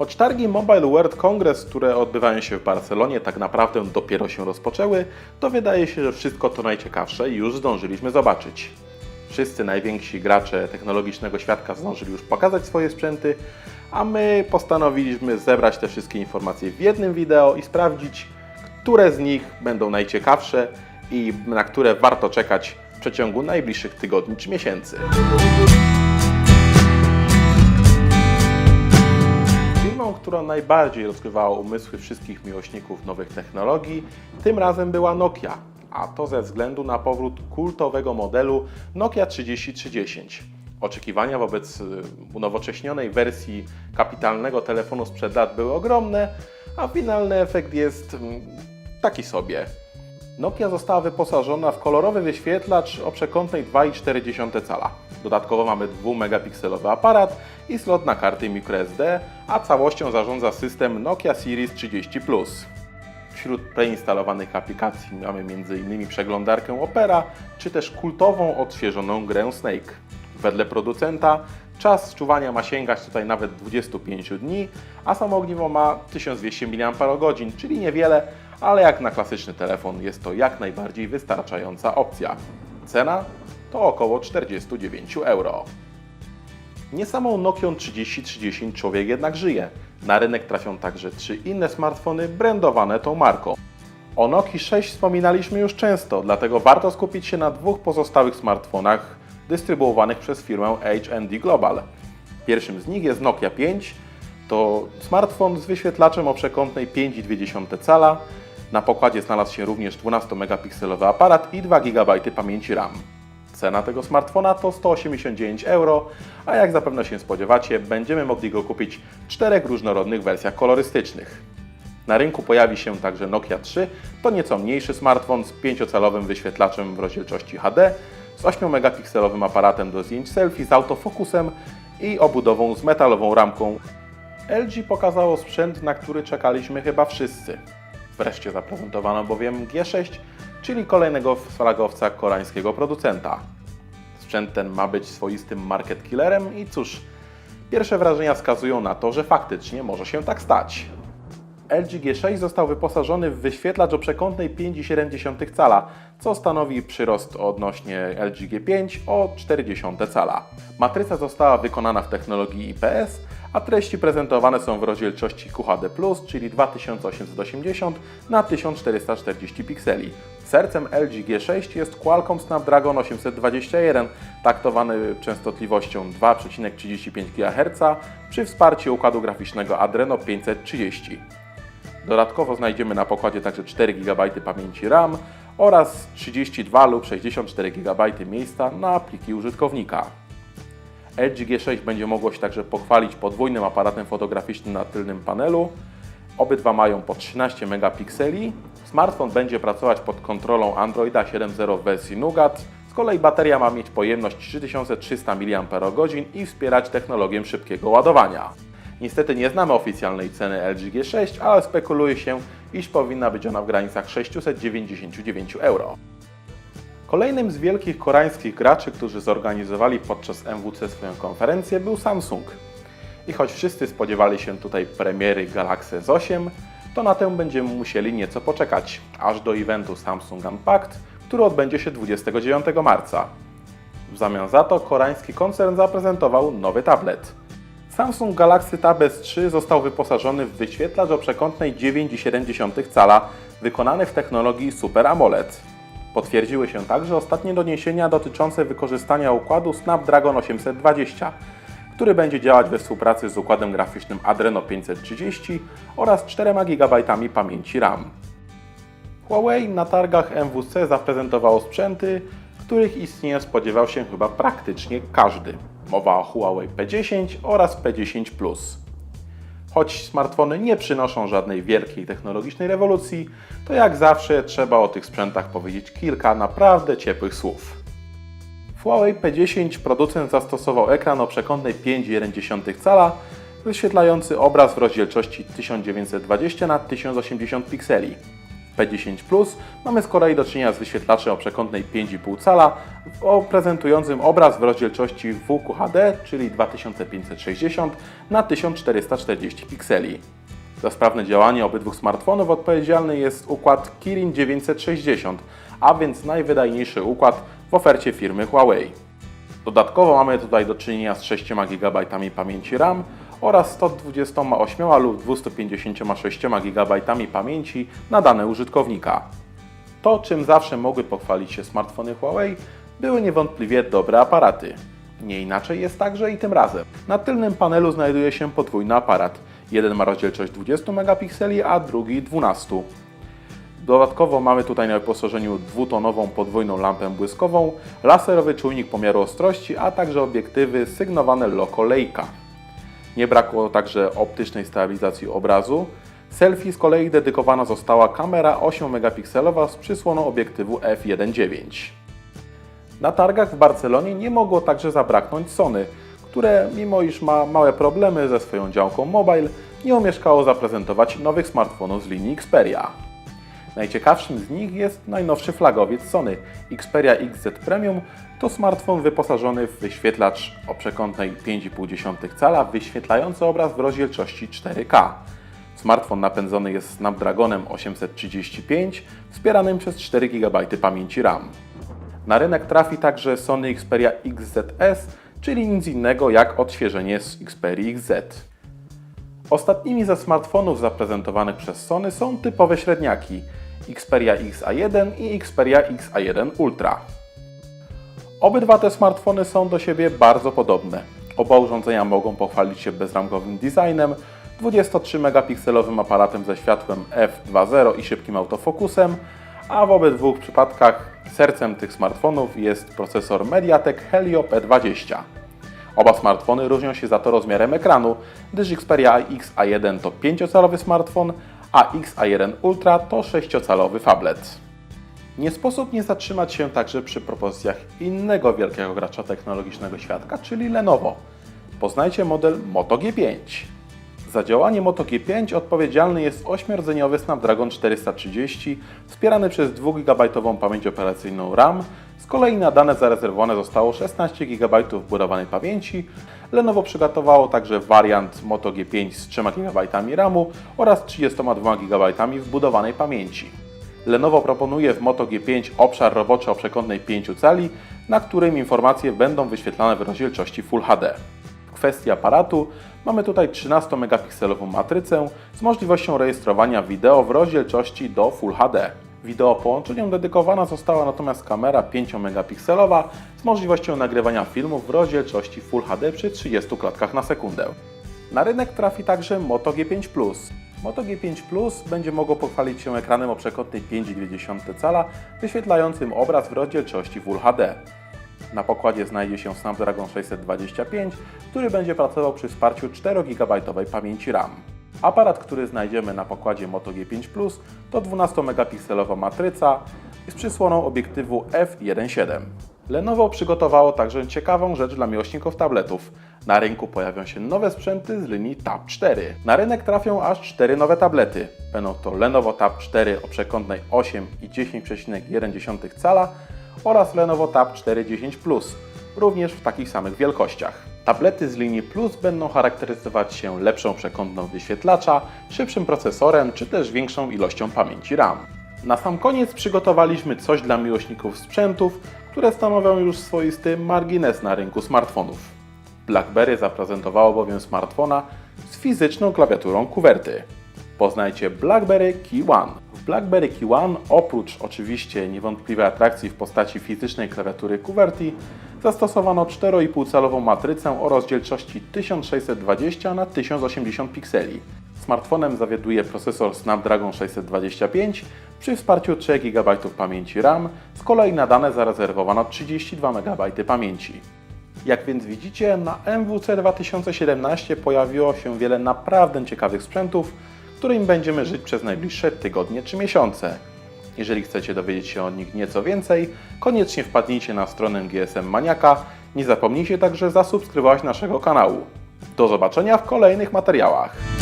Choć targi Mobile World Congress, które odbywają się w Barcelonie, tak naprawdę dopiero się rozpoczęły, to wydaje się, że wszystko to najciekawsze już zdążyliśmy zobaczyć. Wszyscy najwięksi gracze technologicznego świata zdążyli już pokazać swoje sprzęty, a my postanowiliśmy zebrać te wszystkie informacje w jednym wideo i sprawdzić, które z nich będą najciekawsze i na które warto czekać w przeciągu najbliższych tygodni czy miesięcy. Która najbardziej rozgrywała umysły wszystkich miłośników nowych technologii, tym razem była Nokia, a to ze względu na powrót kultowego modelu Nokia 3310. Oczekiwania wobec y, unowocześnionej wersji kapitalnego telefonu sprzed lat były ogromne, a finalny efekt jest mm, taki sobie. Nokia została wyposażona w kolorowy wyświetlacz o przekątnej 2,4 cala. Dodatkowo mamy 2-megapikselowy aparat i slot na karty microSD, a całością zarządza system Nokia Series 30 Plus. Wśród preinstalowanych aplikacji mamy m.in. przeglądarkę Opera, czy też kultową, odświeżoną grę Snake. Wedle producenta czas czuwania ma sięgać tutaj nawet 25 dni, a samo ogniwo ma 1200 mAh, czyli niewiele, ale jak na klasyczny telefon jest to jak najbardziej wystarczająca opcja. Cena to około 49 euro. Nie samą Nokią 3030 człowiek jednak żyje. Na rynek trafią także trzy inne smartfony brandowane tą marką. O Nokii 6 wspominaliśmy już często, dlatego warto skupić się na dwóch pozostałych smartfonach dystrybuowanych przez firmę H&D Global. Pierwszym z nich jest Nokia 5. To smartfon z wyświetlaczem o przekątnej 5,2 cala. Na pokładzie znalazł się również 12-megapikselowy aparat i 2 GB pamięci RAM. Cena tego smartfona to 189 euro, a jak zapewne się spodziewacie, będziemy mogli go kupić w czterech różnorodnych wersjach kolorystycznych. Na rynku pojawi się także Nokia 3, to nieco mniejszy smartfon z 5-calowym wyświetlaczem w rozdzielczości HD, z 8-megapikselowym aparatem do zdjęć selfie z autofokusem i obudową z metalową ramką. LG pokazało sprzęt, na który czekaliśmy chyba wszyscy. Wreszcie zaprezentowano bowiem G6, czyli kolejnego flagowca koreańskiego producenta. Sprzęt ten ma być swoistym market killerem i cóż, pierwsze wrażenia wskazują na to, że faktycznie może się tak stać. LG G6 został wyposażony w wyświetlacz o przekątnej 5,7 cala, co stanowi przyrost odnośnie LG G5 o 0,4 cala. Matryca została wykonana w technologii IPS, a treści prezentowane są w rozdzielczości QHD+, czyli 2880 na 1440 pikseli. Sercem LG G6 jest Qualcomm Snapdragon 821, taktowany częstotliwością 2,35 GHz przy wsparciu układu graficznego Adreno 530. Dodatkowo znajdziemy na pokładzie także 4 GB pamięci RAM oraz 32 lub 64 GB miejsca na pliki użytkownika. LG G6 będzie mogło się także pochwalić podwójnym aparatem fotograficznym na tylnym panelu. Obydwa mają po 13 megapikseli. Smartfon będzie pracować pod kontrolą Androida 7.0 w wersji Nougat. Z kolei bateria ma mieć pojemność 3300 mAh i wspierać technologię szybkiego ładowania. Niestety nie znamy oficjalnej ceny LG G6, ale spekuluje się, iż powinna być ona w granicach 699 euro. Kolejnym z wielkich koreańskich graczy, którzy zorganizowali podczas MWC swoją konferencję, był Samsung. I choć wszyscy spodziewali się tutaj premiery Galaxy S8, to na tę będziemy musieli nieco poczekać, aż do eventu Samsung Unpacked, który odbędzie się 29 marca. W zamian za to koreański koncern zaprezentował nowy tablet. Samsung Galaxy Tab S3 został wyposażony w wyświetlacz o przekątnej 9,7 cala, wykonany w technologii Super AMOLED. Potwierdziły się także ostatnie doniesienia dotyczące wykorzystania układu Snapdragon 820, który będzie działać we współpracy z układem graficznym Adreno 530 oraz 4 GB pamięci RAM. Huawei na targach MWC zaprezentowało sprzęty, których istnienia spodziewał się chyba praktycznie każdy. Mowa o Huawei P10 oraz P10 Plus. Choć smartfony nie przynoszą żadnej wielkiej technologicznej rewolucji, to jak zawsze trzeba o tych sprzętach powiedzieć kilka naprawdę ciepłych słów. W Huawei P10 producent zastosował ekran o przekątnej 5,1 cala, wyświetlający obraz w rozdzielczości 1920 x 1080 pikseli. W P10 Plus mamy z kolei do czynienia z wyświetlaczem o przekątnej 5,5 cala o prezentującym obraz w rozdzielczości WQHD, czyli 2560 na 1440 pikseli. Za sprawne działanie obydwu smartfonów odpowiedzialny jest układ Kirin 960, a więc najwydajniejszy układ w ofercie firmy Huawei. Dodatkowo mamy tutaj do czynienia z 6 GB pamięci RAM oraz 128 lub 256 GB pamięci na dane użytkownika. To, czym zawsze mogły pochwalić się smartfony Huawei, były niewątpliwie dobre aparaty. Nie inaczej jest także i tym razem. Na tylnym panelu znajduje się podwójny aparat. Jeden ma rozdzielczość 20 megapikseli, a drugi 12. Dodatkowo mamy tutaj na wyposażeniu dwutonową podwójną lampę błyskową, laserowy czujnik pomiaru ostrości, a także obiektywy sygnowane Loco Leica. Nie brakło także optycznej stabilizacji obrazu. Selfie z kolei dedykowana została kamera 8 megapikselowa z przysłoną obiektywu f1.9. Na targach w Barcelonie nie mogło także zabraknąć Sony, które mimo iż ma małe problemy ze swoją działką mobile, nie omieszkało zaprezentować nowych smartfonów z linii Xperia. Najciekawszym z nich jest najnowszy flagowiec Sony Xperia XZ Premium. To smartfon wyposażony w wyświetlacz o przekątnej 5,5 cala, wyświetlający obraz w rozdzielczości 4K. Smartfon napędzony jest Snapdragonem 835, wspieranym przez 4 GB pamięci RAM. Na rynek trafi także Sony Xperia XZS, czyli nic innego jak odświeżenie z Xperia XZ. Ostatnimi ze smartfonów zaprezentowanych przez Sony są typowe średniaki Xperia XA1 i Xperia XA1 Ultra. Obydwa te smartfony są do siebie bardzo podobne. Oba urządzenia mogą pochwalić się bezramkowym designem, 23-megapikselowym aparatem ze światłem f2.0 i szybkim autofokusem, a w obydwu przypadkach sercem tych smartfonów jest procesor MediaTek Helio P20. Oba smartfony różnią się za to rozmiarem ekranu, gdyż Xperia XA1 to 5-calowy smartfon, a XA1 Ultra to 6-calowy tablet. Nie sposób nie zatrzymać się także przy propozycjach innego wielkiego gracza technologicznego świata, czyli Lenovo. Poznajcie model Moto G5. Za działanie Moto G5 odpowiedzialny jest 8-rdzeniowy Snapdragon 430 wspierany przez 2 GB pamięć operacyjną RAM. Z kolei na dane zarezerwowane zostało 16 GB wbudowanej pamięci. Lenovo przygotowało także wariant Moto G5 z 3 GB RAMu oraz 32 GB wbudowanej pamięci. Lenovo proponuje w Moto G5 obszar roboczy o przekątnej 5 cali, na którym informacje będą wyświetlane w rozdzielczości Full HD. W kwestii aparatu mamy tutaj 13-megapikselową matrycę z możliwością rejestrowania wideo w rozdzielczości do Full HD. Wideo połączeniom dedykowana została natomiast kamera 5-megapikselowa z możliwością nagrywania filmów w rozdzielczości Full HD przy 30 klatkach na sekundę. Na rynek trafi także Moto G5 Plus. Moto G5 Plus będzie mogło pochwalić się ekranem o przekątnej 5,2 cala, wyświetlającym obraz w rozdzielczości Full HD. Na pokładzie znajdzie się Snapdragon 625, który będzie pracował przy wsparciu 4 GB pamięci RAM. Aparat, który znajdziemy na pokładzie Moto G5 Plus to 12-megapikselowa matryca z przysłoną obiektywu f1.7. Lenovo przygotowało także ciekawą rzecz dla miłośników tabletów. Na rynku pojawią się nowe sprzęty z linii Tab 4. Na rynek trafią aż 4 nowe tablety. Będą to Lenovo Tab 4 o przekątnej 8 i 10,1 cala oraz Lenovo Tab 4 10 Plus, również w takich samych wielkościach. Tablety z linii Plus będą charakteryzować się lepszą przekątną wyświetlacza, szybszym procesorem czy też większą ilością pamięci RAM. Na sam koniec przygotowaliśmy coś dla miłośników sprzętów, które stanowią już swoisty margines na rynku smartfonów. BlackBerry zaprezentowało bowiem smartfona z fizyczną klawiaturą kuwerty. Poznajcie BlackBerry Key One. BlackBerry Key One, oprócz oczywiście niewątpliwej atrakcji w postaci fizycznej klawiatury QWERTY, zastosowano 4,5-calową matrycę o rozdzielczości 1620 na 1080 pikseli. Smartfonem zawiaduje procesor Snapdragon 625 przy wsparciu 3 GB pamięci RAM, z kolei na dane zarezerwowano 32 MB pamięci. Jak więc widzicie, na MWC 2017 pojawiło się wiele naprawdę ciekawych sprzętów, którym będziemy żyć przez najbliższe tygodnie czy miesiące. Jeżeli chcecie dowiedzieć się o nich nieco więcej, koniecznie wpadnijcie na stronę GSM Maniaka. Nie zapomnijcie także zasubskrybować naszego kanału. Do zobaczenia w kolejnych materiałach.